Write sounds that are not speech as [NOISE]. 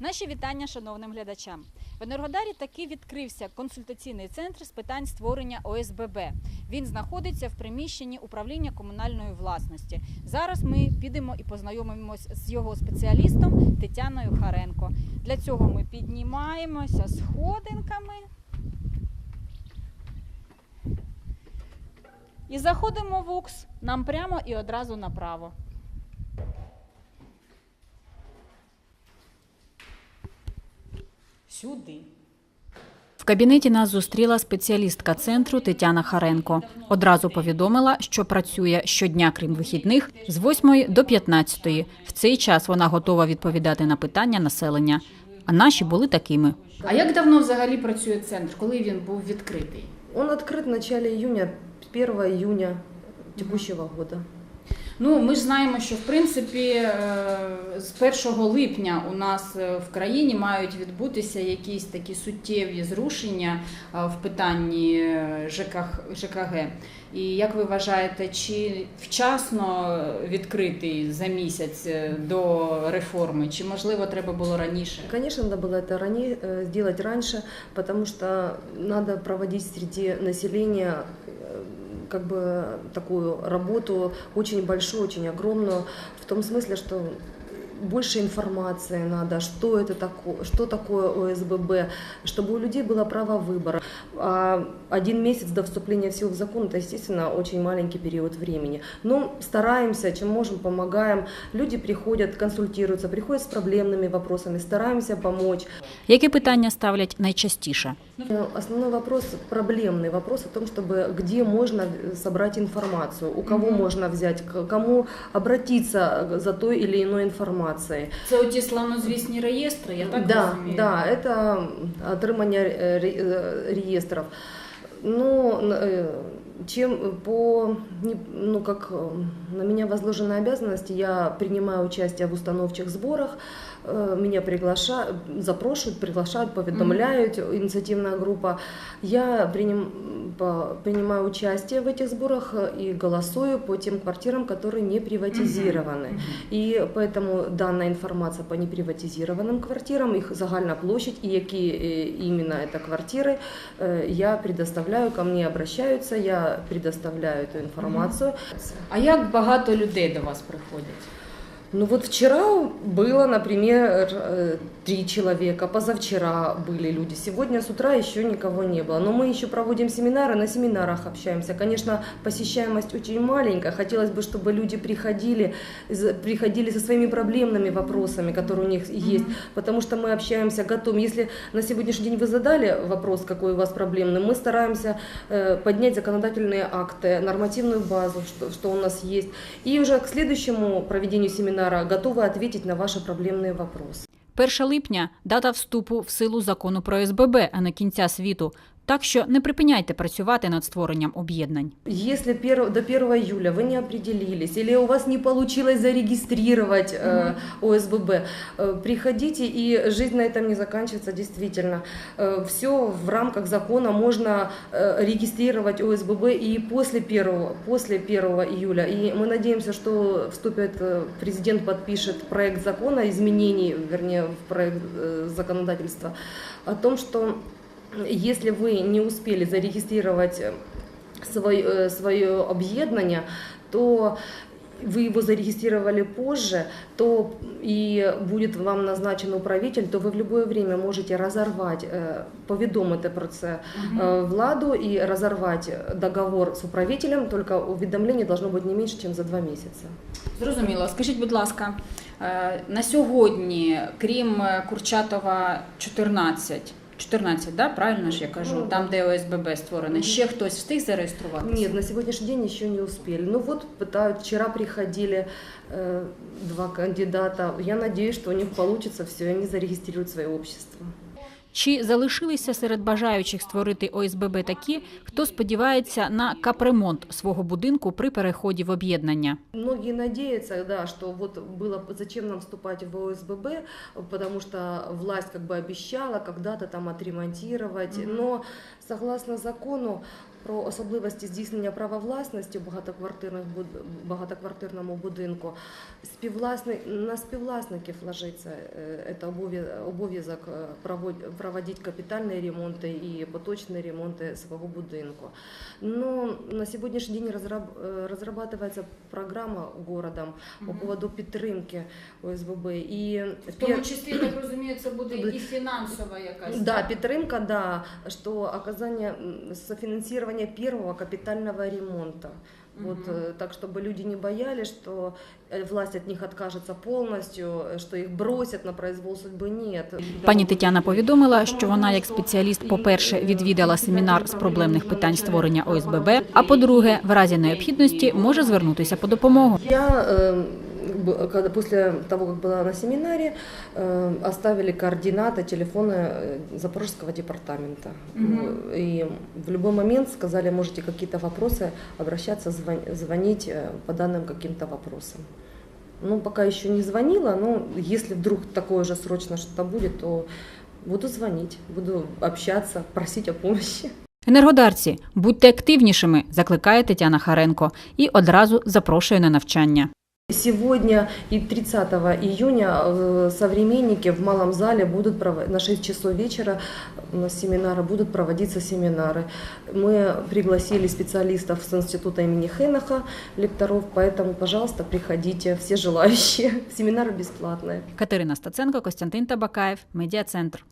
Наші вітання шановним глядачам. В Енергодарі таки відкрився консультаційний центр з питань створення ОСББ. Він знаходиться в приміщенні управління комунальної власності. Зараз ми підемо і познайомимось з його спеціалістом Тетяною Харенко. Для цього ми піднімаємося сходинками і заходимо в УКС. Нам прямо і одразу направо. Сюди. В кабінеті нас зустріла спеціалістка центру Тетяна Харенко. Одразу повідомила, що працює щодня, крім вихідних, з 8 до 15. В цей час вона готова відповідати на питання населення. А наші були такими. А як давно взагалі працює центр? Коли він був відкритий? Он открыт в начале июня, 1 июня текущего года. Ну, ми ж знаємо, що в принципі е, з 1 липня у нас е, в країні мають відбутися якісь такі суттєві зрушення е, в питанні е, ЖКХ, ЖКГ. І як ви вважаєте, чи вчасно відкритий за місяць е, до реформи, чи можливо треба було раніше? Конечно, надо было это ранее, э, сделать раньше, потому что надо проводить среди населения э, как бы такую работу очень большую, очень огромную, в том смысле, что больше информации надо, что это такое, что такое ОСББ, чтобы у людей было право выбора. А один месяц до вступления в силу в закон, это, естественно, очень маленький период времени. Но стараемся, чем можем, помогаем. Люди приходят, консультируются, приходят с проблемными вопросами, стараемся помочь. Які питання ставлять найчастіше? Э, Основной вопрос, проблемный вопрос о том, чтобы где можно собрать информацию, у кого Мгм. можно взять, к кому обратиться за той или иной информацией. Це оті славнозвісні реєстри, я так да, розумію? да, это отримання э, ре- э, реестров. Ну, н- э, чем по, не- ну, как э, на меня возложены обязанности, я принимаю участие в установчих сборах, э, меня приглашают, запрошивают, приглашают, поведомляют, инициативная группа. Я приним, по- принимаю участие в этих сборах э, и голосую по тем квартирам, которые не приватизированы. Мгм. І поэтому дана інформація по неприватизованим квартирам, їх загальна площадь і які е, іменно це квартири, е, я предоставляю, ко мне обращаються, я предоставляю цю інформацію. А як багато людей до вас приходять? Ну вот вчера было, например, э, три человека, позавчера были люди, сегодня с утра еще никого не было. Но мы еще проводим семинары, на семинарах общаемся. Конечно, посещаемость очень маленькая, хотелось бы, чтобы люди приходили, приходили со своими проблемными вопросами, которые у них есть, потому что мы общаемся, готовим. Если на сегодняшний день вы задали вопрос, какой у вас проблемный, мы стараемся э, поднять законодательные акты, нормативную базу, что, что у нас есть, и уже к следующему проведению семинара готовы ответить на ваши проблемные вопросы. 1 липня дата вступу в силу закону про СББ, а не кінця світу. Так що не припиняйте працювати над створенням об'єднань. Если пер- до 1 июля вы не определились или у вас не получилось зарегистрировать э, ОСББ, э, приходите, и жизнь на этом не заканчивается действительно. все в рамках закона можно э, регистрировать ОСББ и после 1, после 1 июля. И мы надеемся, что вступит, э, президент подпишет проект закона, изменений, вернее, в проект э, законодательства, о том, что если вы не успели зарегистрировать э, свое, э, свое объединение, то вы его зарегистрировали позже, то и будет вам назначен управитель, то вы в любое время можете разорвать, э, повідомити про це э, владу и разорвать договор с управителем, только уведомление должно быть не меньше, чем за два месяца. Зрозуміло. Скажіть, будь ласка, е, на сьогодні, крім е, Курчатова 14, 14, да? правильно ж я кажу, Ну, там, де ОСББ створене, Мгм. ще хтось встиг зареєструватися? Нет, на сегодняшний день еще не успели. Ну вот пытают, вчера приходили э, два кандидата. Я надеюсь, что у них получится все, и они зарегистрируют свое общество. Чи залишилися серед бажаючих створити ОСББ такі, хто сподівається на капремонт свого будинку при переході в об'єднання? Многі надіються, да, що вот було зачем нам вступати в ОСББ, тому що власть как бы обещала когда-то там отремонтировать, но согласно закону про особливості здійснення права власності в багатоквартирному будинку, співвласник на співвласників ложиться е, обов'язок е, провод- проводити капітальні ремонти і поточні ремонти свого будинку. Но на сегодняшний день э, разрабатывается программа городом по поводу підтримки ОСББ. І В тому числі, так розумію, це буде і фінансова якась. да, так? підтримка, да, что оказание м, софинансирование первого капитального ремонта. Вот, Мгм. э, так, чтобы люди не боялись, что э, власть от них откажется полностью, э, что их бросят на произвол судьбы. Нет. Пані Тетяна повідомила, що вона, як спеціаліст, по-перше, відвідала семінар з проблемних питань створення ОСББ. А по-друге, в разі необхідності може звернутися по допомогу. Я, э, б- когда после того, как была на семинаре, э, оставили координаты, телефоны э, Запорожского департамента. Мгм. И в любой момент сказали, можете какие-то вопросы обращаться, звон- звонить э, по данным каким-то вопросам. Ну, пока еще не звонила, но если вдруг такое же срочно что-то будет, то буду звонить, буду общаться, просить о помощи. Енергодарці, будьте активнішими, закликає Тетяна Харенко і одразу запрошує на навчання. Сегодня и 30 июня э, современники в малом зале будут прово- на 6 часов вечера у нас семинары будут проводиться семинары. Мы пригласили специалистов с института имени Хенаха, лекторов, поэтому, пожалуйста, приходите, все желающие. [LAUGHS] Семинары бесплатные. Катерина Стаценко, Костянтин Табакаєв, Медіа Центр.